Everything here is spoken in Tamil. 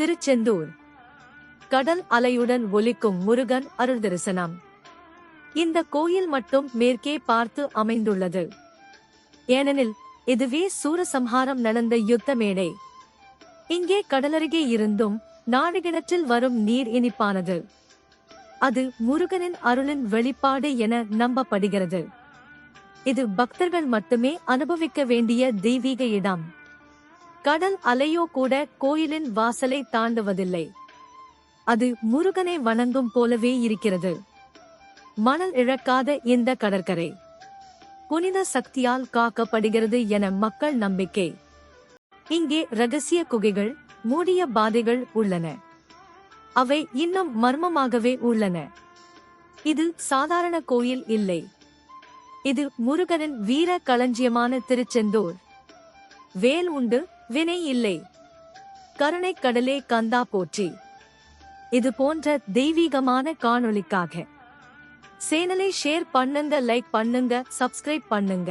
திருச்செந்தூர். கடல் அலையுடன் ஒலிக்கும் முருகன் அருள் தரிசனம் இந்த கோயில் மட்டும் மேற்கே பார்த்து அமைந்துள்ளது. ஏனெனில் இதுவே சூரசம்ஹாரம் நடந்த யுத்த மேடை. இங்கே கடலருகே இருந்தும் நாடுகிணற்றில் வரும் நீர் இனிப்பானது. அது முருகனின் அருளின் வெளிப்பாடு என நம்பப்படுகிறது. இது பக்தர்கள் மட்டுமே அனுபவிக்க வேண்டிய தெய்வீக இடம். கடல் அலையோ கூட கோயிலின் வாசலை தாண்டுவதில்லை. அது முருகனை வணங்கும் போலவே இருக்கிறது. மணல் இழக்காத இந்த கடற்கரை. புனித சக்தியால் காக்கப்படுகிறது என மக்கள் நம்பிக்கை. இங்கே ரகசிய குகைகள் மூடிய பாதைகள் உள்ளன. அவை இன்னும் மர்மமாகவே உள்ளன. இது சாதாரண கோயில் இல்லை. இது முருகனின் வீர களஞ்சியமான திருச்செந்தூர். வேல் உண்டு வினை இல்லை. கருணை கடலே கந்தா போற்றி. இது போன்ற தெய்வீகமான காணொளிக்காக. சேனலை ஷேர் பண்ணுங்க லைக் பண்ணுங்க சப்ஸ்கிரைப் பண்ணுங்க.